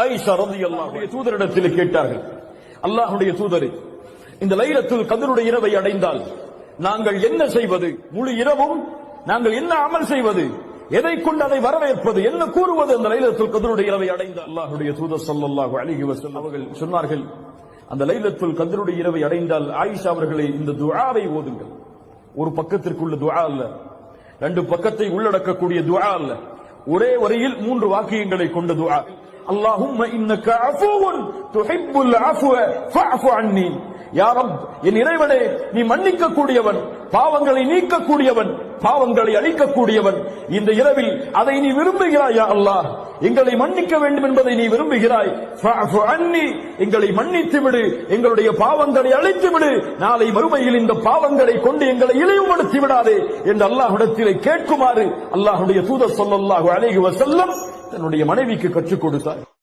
ஆயிஷா தூதரிடத்தில் கேட்டார்கள் அல்லாஹுடைய தூதரை இந்த லைலத்தில் கதருடைய இரவை அடைந்தால் நாங்கள் என்ன செய்வது? முழு இரவும் நாங்கள் என்ன அமல் செய்வது? எதை கொண்டு அதை வரவேற்பது? என்ன கூறுவது? அந்த லைலத்துல் கதருடைய இரவை அடைந்த அல்லாஹுடைய தூதர் ஸல்லல்லாஹு அலைஹி வசல் அவர்கள் சொன்னார்கள் அந்த லைலத்துல் கதருடைய இரவை அடைந்தால் ஆயிஷா அவர்களை இந்த துஆவை ஓதுங்கள். ஒரு பக்கத்திற்குள்ள துஆ அல்ல ரெண்டு பக்கத்தை உள்ளடக்கக்கூடிய துஆ அல்ல. ஒரே வரியில் மூன்று வாக்கியங்களை கொண்ட துஆ. அல்லாஹும் இன்னக்க அஃபூன் துஹிப்புல் அஃபுவ அன்னி யா என் இறைவனே நீ மன்னிக்க கூடியவன் பாவங்களை நீக்கக்கூடியவன் பாவங்களை அழிக்கக்கூடியவன். இந்த இரவில் அதை நீ விரும்புகிறாயா அல்லாஹ்? எங்களை மன்னிக்க வேண்டும் என்பதை நீ விரும்புகிறாய். எங்களை மன்னித்து விடு. எங்களுடைய பாவங்களை அழித்து விடு. நாளை மறுமையில் இந்த பாவங்களை கொண்டு எங்களை இழிவுபடுத்தி விடாதே என்று அல்லாஹுடத்திலே கேட்குமாறு அல்லாஹுடைய தூதர் சொல்லல்லாஹு அழகுவ செல்லம் தன்னுடைய மனைவிக்கு கற்றுக் கொடுத்தார்.